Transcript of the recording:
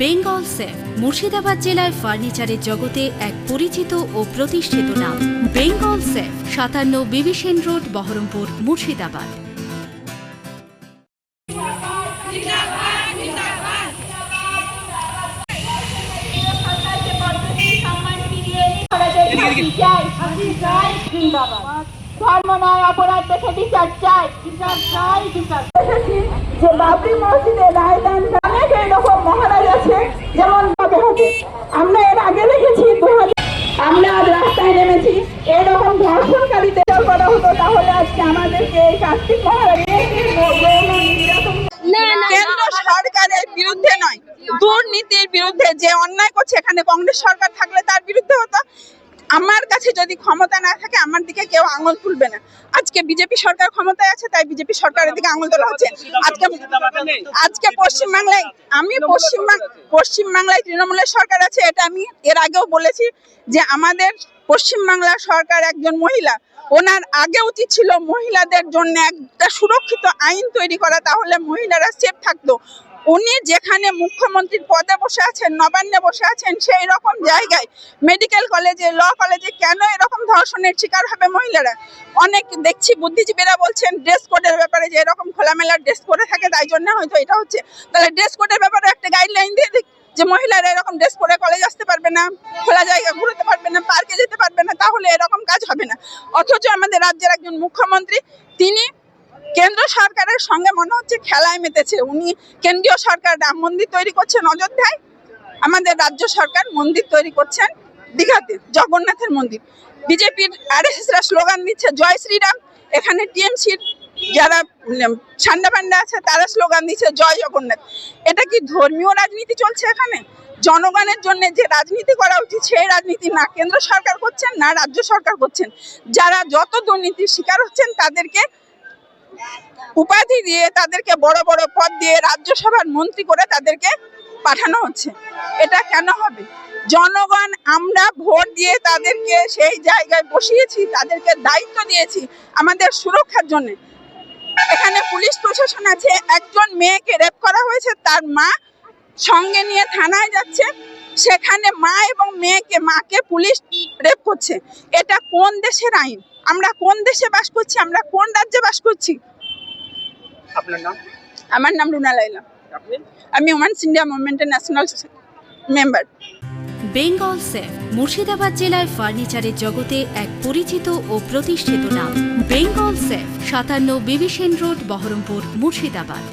Bengal safe, Murshidabad জেলায় ফার্নিচারের জগতে এক পরিচিত ও প্রতিষ্ঠিত নাম। বেঙ্গল সেফ, সাতান্ন বিবিসেন রোড, বহরমপুর, মুর্শিদাবাদ। যে বাবরি মসজিদে রায়দান এরকম মহারাজ আছে যেমন হবে আমরা এর আগে দেখেছি দু আমরা আজ রাস্তায় নেমেছি। এরকম ধর্ষণকারীদের করা হতো তাহলে আজকে আমাদেরকে এই কার্তিক মহারাজের কেন্দ্র সরকারের বিরুদ্ধে নয় দুর্নীতির বিরুদ্ধে যে অন্যায় করছে এখানে কংগ্রেস সরকার থাকলে তার বিরুদ্ধে হতো। আমার কাছে যদি ক্ষমতা না থাকে, আমার দিকে কেউ আঙুল তুলবে না। আজকে বিজেপি সরকার ক্ষমতায় আছে, তাই বিজেপি সরকারের দিকে আঙুল তোলা হচ্ছে। আজকে আজকে পশ্চিমবাংলায়, আমি পশ্চিমবাং, পশ্চিমবাংলায় তৃণমূলের সরকার আছে, এটা আমি এর আগেও বলেছি যে আমাদের পশ্চিমবাংলার সরকার একজন মহিলা। ওনার আগে উচিত ছিল মহিলাদের জন্য একটা সুরক্ষিত আইন তৈরি করা, তাহলে মহিলারা সেফ থাকতো। উনি যেখানে মুখ্যমন্ত্রীর পদে বসে আছেন, নবান্নে বসে আছেন, সেই রকম জায়গায় মেডিকেল কলেজে ল কলেজে কেন এরকম ধর্ষণের শিকার হবে মহিলারা? অনেক দেখছি বুদ্ধিজীবীরা বলছেন ড্রেস কোডের ব্যাপারে যে এরকম খোলামেলা ড্রেস করে থাকে, তাই জন্য হয়তো এটা হচ্ছে। তাহলে ড্রেস কোডের ব্যাপারে একটা গাইডলাইন দিয়ে দিক যে মহিলারা এরকম ড্রেস পরে কলেজ আসতে পারবে না, খোলা জায়গা ঘুরতে পারবে না পার্কে যেতে পারবে না, তাহলে এরকম কাজ হবে না। অথচ আমাদের রাজ্যের একজন মুখ্যমন্ত্রী, তিনি কেন্দ্র সরকারের সঙ্গে মনে হচ্ছে খেলায় মেতেছে। উনি কেন্দ্রীয় সরকার রাম মন্দির তৈরি করছেন অযোধ্যায়। আমাদের রাজ্য সরকার মন্দির তৈরি করছেন দীঘাতে, জগন্নাথের মন্দির। বিজেপির আরএসএসরা স্লোগান দিচ্ছে, জয় শ্রীরাম। এখানে টিএমসির যারা ঠান্ডা পান্ডা আছে, তারা স্লোগান দিচ্ছে, জয় জগন্নাথ। এটা কি ধর্মীয় রাজনীতি চলছে এখানে? জনগণের জন্য যে রাজনীতি করা উচিত, সেই রাজনীতি না কেন্দ্র সরকার করছেন, না রাজ্য সরকার করছেন। যারা যত দুর্নীতির শিকার হচ্ছেন, তাদেরকে উপাধি দিয়ে তাদেরকে বড় বড় পদ দিয়ে রাজ্যসভার মন্ত্রী করে তাদেরকে পাঠানো হচ্ছে। এটা কেন হবে? জনগণ, আমরা ভোট দিয়ে তাদেরকে সেই জায়গায় বসিয়েছি, তাদেরকে দায়িত্ব দিয়েছি আমাদের সুরক্ষার জন্য। এখানে পুলিশ প্রশাসন আছে, একজন মেয়েকে রেপ করা হয়েছে, তার মা সঙ্গে নিয়ে থানায় যাচ্ছে। সেখানে মা এবং মেয়েকে মাকে পুলিশ রেপ করছে। এটা কোন দেশের আইন? আমরা কোন দেশে বাস করছি? আমরা কোন রাজ্যে বাস করছি? আপনার নাম? আমার নাম রুনা লাইলা আমি women's India মুভমেন্টের national member. Bengal safe Murshidabad জেলায় ফার্নিচারের জগতে এক পরিচিত ও প্রতিষ্ঠিত নাম। বেঙ্গল সেফ সাতান্ন বিবিসেন রোড বহরমপুর মুর্শিদাবাদ।